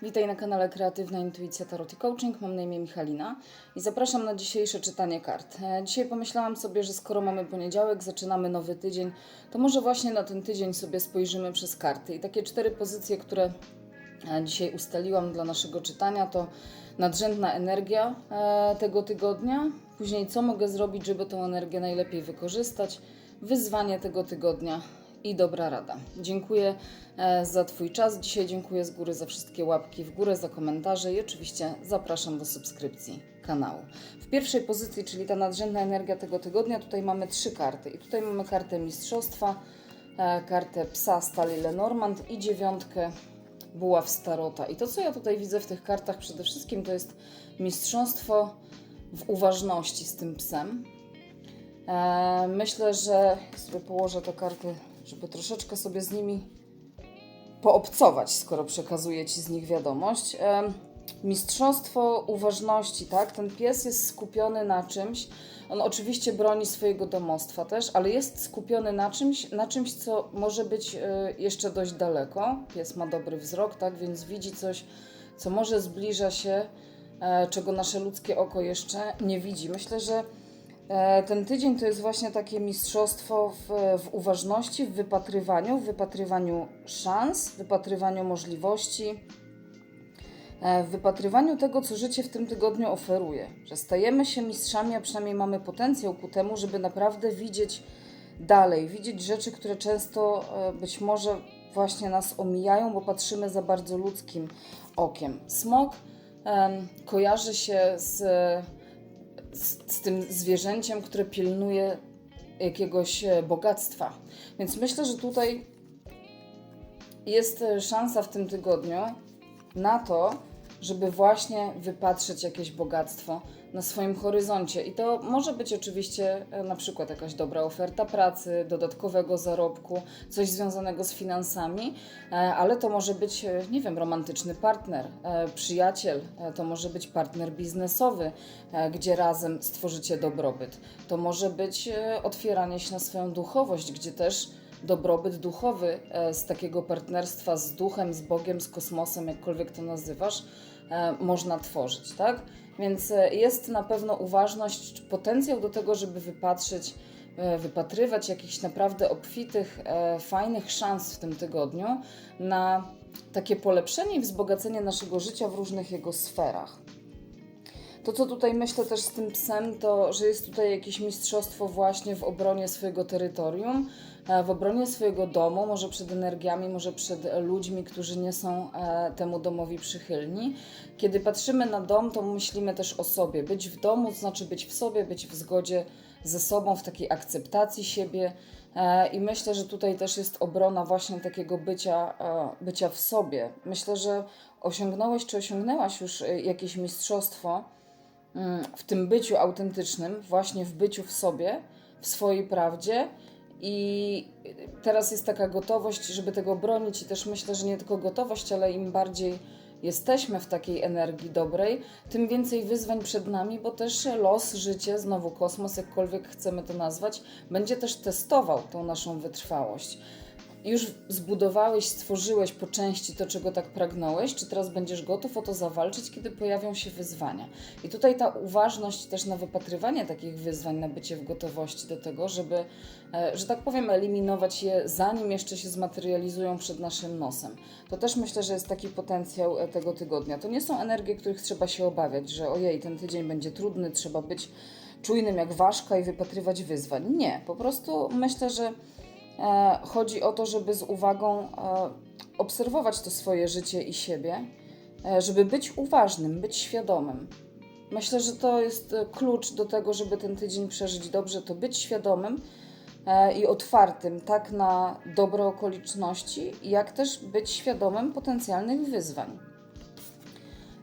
Witaj na kanale Kreatywna Intuicja Tarot i Coaching. Mam na imię Michalina i zapraszam na dzisiejsze czytanie kart. E, Dzisiaj pomyślałam sobie, że skoro mamy poniedziałek, zaczynamy nowy tydzień, to może właśnie na ten tydzień sobie spojrzymy przez karty. I takie cztery pozycje, które e, dzisiaj ustaliłam dla naszego czytania, to nadrzędna energia e, tego tygodnia, później co mogę zrobić, żeby tą energię najlepiej wykorzystać, wyzwanie tego tygodnia i dobra rada. Dziękuję e, za Twój czas. Dzisiaj dziękuję z góry za wszystkie łapki w górę, za komentarze i oczywiście zapraszam do subskrypcji kanału. W pierwszej pozycji, czyli ta nadrzędna energia tego tygodnia, tutaj mamy trzy karty. I tutaj mamy kartę mistrzostwa, e, kartę psa stali Lenormand i dziewiątkę buław starota. I to, co ja tutaj widzę w tych kartach przede wszystkim, to jest mistrzostwo w uważności z tym psem. E, myślę, że sobie położę te karty, żeby troszeczkę sobie z nimi poobcować, skoro przekazuję Ci z nich wiadomość. Mistrzostwo uważności, tak? Ten pies jest skupiony na czymś. On oczywiście broni swojego domostwa też, ale jest skupiony na czymś, na czymś, co może być e, jeszcze dość daleko. Pies ma dobry wzrok, tak? Więc widzi coś, co może zbliża się, e, czego nasze ludzkie oko jeszcze nie widzi. Myślę, że Ten tydzień to jest właśnie takie mistrzostwo w, w uważności, w wypatrywaniu, w wypatrywaniu szans, w wypatrywaniu możliwości, e, w wypatrywaniu tego, co życie w tym tygodniu oferuje. Że stajemy się mistrzami, a przynajmniej mamy potencjał ku temu, żeby naprawdę widzieć dalej, widzieć rzeczy, które często e, być może właśnie nas omijają, bo patrzymy za bardzo ludzkim okiem. Smok em, kojarzy się z z, z tym zwierzęciem, które pilnuje jakiegoś e, bogactwa. Więc myślę, że tutaj jest e, szansa w tym tygodniu na to, żeby właśnie wypatrzeć jakieś bogactwo na swoim horyzoncie. I to może być oczywiście e, na przykład jakaś dobra oferta pracy, dodatkowego zarobku, coś związanego z finansami, e, ale to może być, e, nie wiem, romantyczny partner, przyjaciel, to może być partner biznesowy, gdzie razem stworzycie dobrobyt. To może być otwieranie się na swoją duchowość, gdzie też dobrobyt duchowy z takiego partnerstwa z duchem, z Bogiem, z kosmosem, jakkolwiek to nazywasz, można tworzyć, tak? Więc e, jest na pewno uważność, potencjał do tego, żeby wypatrzeć, e, wypatrywać jakichś naprawdę obfitych, e, fajnych szans w tym tygodniu na takie polepszenie i wzbogacenie naszego życia w różnych jego sferach. To, co tutaj myślę też z tym psem, to, że jest tutaj jakieś mistrzostwo właśnie w obronie swojego terytorium, e, w obronie swojego domu, może przed energiami, może przed ludźmi, którzy nie są e, temu domowi przychylni. Kiedy patrzymy na dom, to myślimy też o sobie. Być w domu znaczy być w sobie, być w zgodzie ze sobą, w takiej akceptacji siebie. E, I myślę, że tutaj też jest obrona właśnie takiego bycia, bycia w sobie. Myślę, że osiągnąłeś czy osiągnęłaś już jakieś mistrzostwo w tym byciu autentycznym, właśnie w byciu w sobie, w swojej prawdzie. I teraz jest taka gotowość, żeby tego bronić, i też myślę, że nie tylko gotowość, ale im bardziej jesteśmy w takiej energii dobrej, tym więcej wyzwań przed nami, bo też los, życie, znowu kosmos, jakkolwiek chcemy to nazwać, będzie też testował tą naszą wytrwałość. Już zbudowałeś, stworzyłeś po części to, czego tak pragnąłeś, czy teraz będziesz gotów o to zawalczyć, kiedy pojawią się wyzwania? I tutaj ta uważność też na wypatrywanie takich wyzwań, na bycie w gotowości do tego, żeby, e, że tak powiem, eliminować je zanim jeszcze się zmaterializują przed naszym nosem. To też myślę, że jest taki potencjał e, tego tygodnia. To nie są energie, których trzeba się obawiać, że ojej, ten tydzień będzie trudny, trzeba być czujnym jak ważka i wypatrywać wyzwań. Nie, po prostu myślę, że chodzi o to, żeby z uwagą e, obserwować to swoje życie i siebie, e, żeby być uważnym, być świadomym. Myślę, że to jest e, klucz do tego, żeby ten tydzień przeżyć dobrze, to być świadomym e, i otwartym tak na dobre okoliczności, jak też być świadomym potencjalnych wyzwań.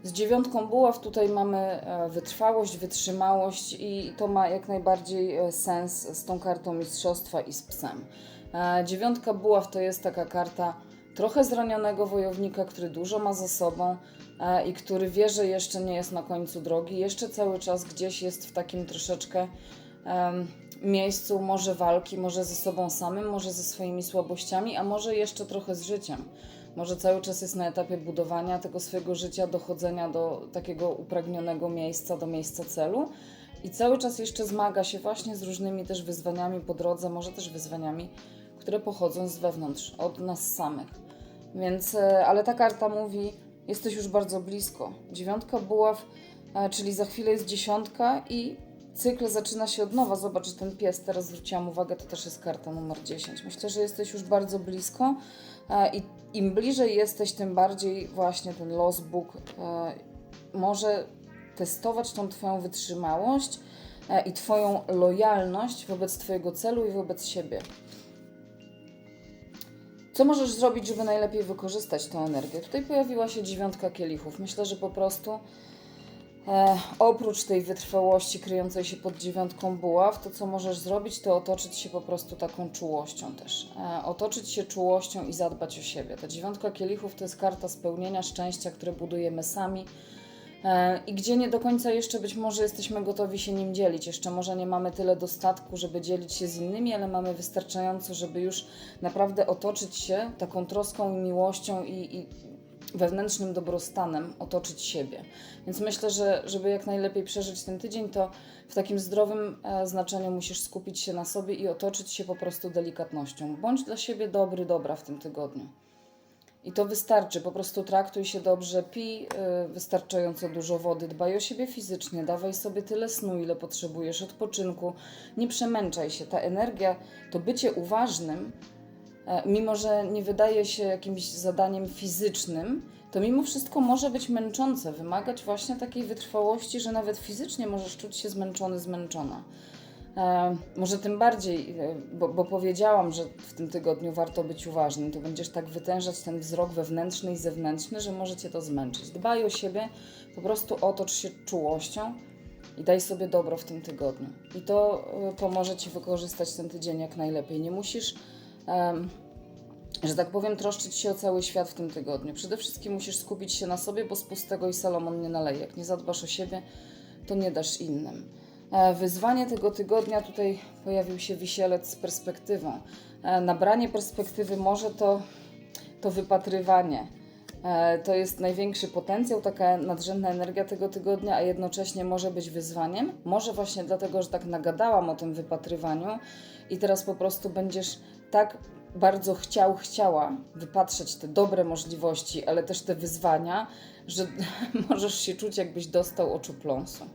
Z dziewiątką buław tutaj mamy e, wytrwałość, wytrzymałość i to ma jak najbardziej e, sens z tą kartą mistrzostwa i z psem. Dziewiątka buław to jest taka karta trochę zranionego wojownika, który dużo ma za sobą i który wie, że jeszcze nie jest na końcu drogi, jeszcze cały czas gdzieś jest w takim troszeczkę miejscu może walki, może ze sobą samym, może ze swoimi słabościami, a może jeszcze trochę z życiem. Może cały czas jest na etapie budowania tego swojego życia, dochodzenia do takiego upragnionego miejsca, do miejsca celu. I cały czas jeszcze zmaga się właśnie z różnymi też wyzwaniami po drodze, może też wyzwaniami, które pochodzą z wewnątrz, od nas samych. Więc, e, ale ta karta mówi, jesteś już bardzo blisko. Dziewiątka buław, e, czyli za chwilę jest dziesiątka i cykl zaczyna się od nowa. Zobacz, ten pies, teraz zwróciłam uwagę, to też jest karta numer 10. Myślę, że jesteś już bardzo blisko e, i im bliżej jesteś, tym bardziej właśnie ten los Bóg może testować tą Twoją wytrzymałość i Twoją lojalność wobec Twojego celu i wobec siebie. Co możesz zrobić, żeby najlepiej wykorzystać tę energię? Tutaj pojawiła się dziewiątka kielichów. Myślę, że po prostu e, oprócz tej wytrwałości kryjącej się pod dziewiątką buław, to co możesz zrobić, to otoczyć się po prostu taką czułością też. E, otoczyć się czułością i zadbać o siebie. Ta dziewiątka kielichów to jest karta spełnienia szczęścia, które budujemy sami. E, I gdzie nie do końca jeszcze być może jesteśmy gotowi się nim dzielić. Jeszcze może nie mamy tyle dostatku, żeby dzielić się z innymi, ale mamy wystarczająco, żeby już naprawdę otoczyć się taką troską i miłością i, i wewnętrznym dobrostanem, otoczyć siebie. Więc myślę, że żeby jak najlepiej przeżyć ten tydzień, to w takim zdrowym e, znaczeniu musisz skupić się na sobie i otoczyć się po prostu delikatnością. Bądź dla siebie dobry, dobra w tym tygodniu. I to wystarczy, po prostu traktuj się dobrze, pij y, wystarczająco dużo wody, dbaj o siebie fizycznie, dawaj sobie tyle snu, ile potrzebujesz, odpoczynku, nie przemęczaj się. Ta energia, to bycie uważnym, e, mimo że nie wydaje się jakimś zadaniem fizycznym, to mimo wszystko może być męczące, wymagać właśnie takiej wytrwałości, że nawet fizycznie możesz czuć się zmęczony, zmęczona. E, może tym bardziej, e, bo, bo powiedziałam, że w tym tygodniu warto być uważnym, to będziesz tak wytężać ten wzrok wewnętrzny i zewnętrzny, że może cię to zmęczyć. Dbaj o siebie, po prostu otocz się czułością i daj sobie dobro w tym tygodniu. I to e, pomoże ci wykorzystać ten tydzień jak najlepiej. Nie musisz. że tak powiem, troszczyć się o cały świat w tym tygodniu. Przede wszystkim musisz skupić się na sobie, bo z pustego i Salomon nie naleje. Jak nie zadbasz o siebie, to nie dasz innym. E, Wyzwanie tego tygodnia tutaj pojawił się wisielec z perspektywą. E, Nabranie perspektywy może to, to wypatrywanie. E, To jest największy potencjał, taka nadrzędna energia tego tygodnia, a jednocześnie może być wyzwaniem. Może właśnie dlatego, że tak nagadałam o tym wypatrywaniu i teraz po prostu będziesz tak bardzo chciał, chciała wypatrzeć te dobre możliwości, ale też te wyzwania, że możesz się czuć, jakbyś dostał oczu pląsu.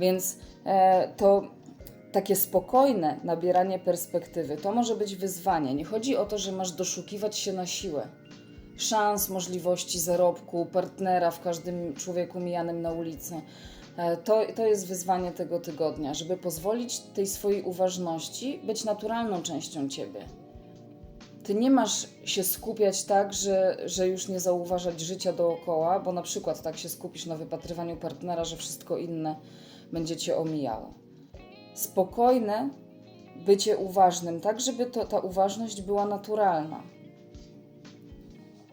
Więc e, to takie spokojne nabieranie perspektywy to może być wyzwanie. Nie chodzi o to, że masz doszukiwać się na siłę szans, możliwości zarobku, partnera w każdym człowieku mijanym na ulicy. E, To, to jest wyzwanie tego tygodnia, żeby pozwolić tej swojej uważności być naturalną częścią ciebie. Ty nie masz się skupiać tak, że, że już nie zauważać życia dookoła, bo na przykład tak się skupisz na wypatrywaniu partnera, że wszystko inne będzie cię omijało. Spokojne bycie uważnym, tak żeby to, ta uważność była naturalna.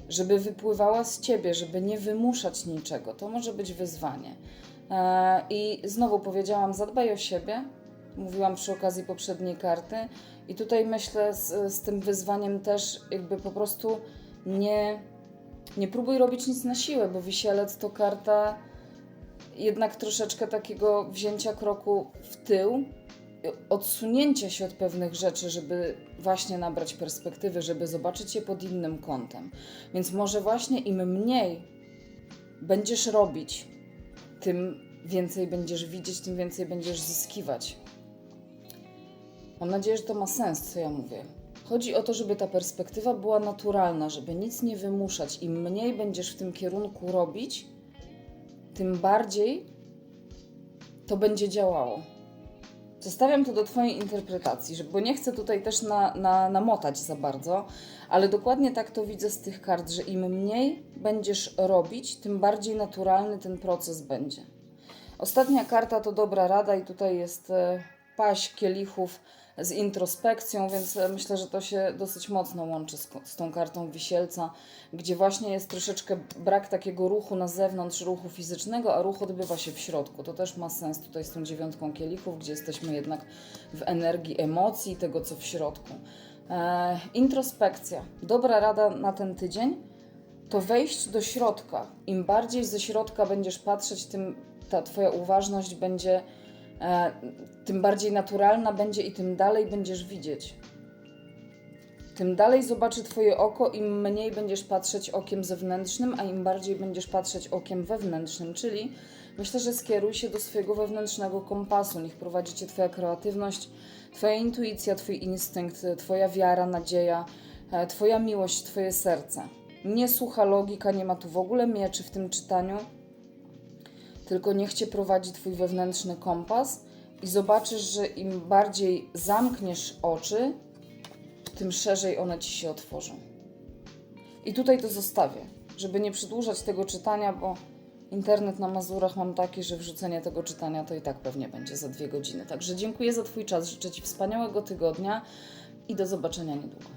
Żeby wypływała z ciebie, żeby nie wymuszać niczego. To może być wyzwanie. E, I znowu powiedziałam, zadbaj o siebie. Mówiłam przy okazji poprzedniej karty. I tutaj myślę z, z tym wyzwaniem też jakby po prostu nie, nie próbuj robić nic na siłę, bo wisielec to karta jednak troszeczkę takiego wzięcia kroku w tył, odsunięcia się od pewnych rzeczy, żeby właśnie nabrać perspektywy, żeby zobaczyć je pod innym kątem. Więc może właśnie im mniej będziesz robić, tym więcej będziesz widzieć, tym więcej będziesz zyskiwać. Mam nadzieję, że to ma sens, co ja mówię. Chodzi o to, żeby ta perspektywa była naturalna, żeby nic nie wymuszać. Im mniej będziesz w tym kierunku robić, tym bardziej to będzie działało. Zostawiam to do Twojej interpretacji, bo nie chcę tutaj też na, na, namotać za bardzo, ale dokładnie tak to widzę z tych kart, że im mniej będziesz robić, tym bardziej naturalny ten proces będzie. Ostatnia karta to dobra rada i tutaj jest e, paść kielichów z introspekcją, więc e, myślę, że to się dosyć mocno łączy z, z tą kartą wisielca, gdzie właśnie jest troszeczkę brak takiego ruchu na zewnątrz, ruchu fizycznego, a ruch odbywa się w środku. To też ma sens tutaj z tą dziewiątką kielichów, gdzie jesteśmy jednak w energii emocji, tego co w środku. E, introspekcja. Dobra rada na ten tydzień to wejść do środka. Im bardziej ze środka będziesz patrzeć, tym ta Twoja uważność będzie, tym bardziej naturalna będzie i tym dalej będziesz widzieć. Tym dalej zobaczy Twoje oko, im mniej będziesz patrzeć okiem zewnętrznym, a im bardziej będziesz patrzeć okiem wewnętrznym. Czyli myślę, że skieruj się do swojego wewnętrznego kompasu. Niech prowadzi Cię Twoja kreatywność, Twoja intuicja, Twój instynkt, Twoja wiara, nadzieja, e, Twoja miłość, Twoje serce. Nie słucha logika, nie ma tu w ogóle mieczy w tym czytaniu, tylko niech Cię prowadzi Twój wewnętrzny kompas i zobaczysz, że im bardziej zamkniesz oczy, tym szerzej one Ci się otworzą. I tutaj to zostawię, żeby nie przedłużać tego czytania, bo internet na Mazurach mam taki, że wrzucenie tego czytania to i tak pewnie będzie za dwie godziny. Także dziękuję za Twój czas, życzę Ci wspaniałego tygodnia i do zobaczenia niedługo.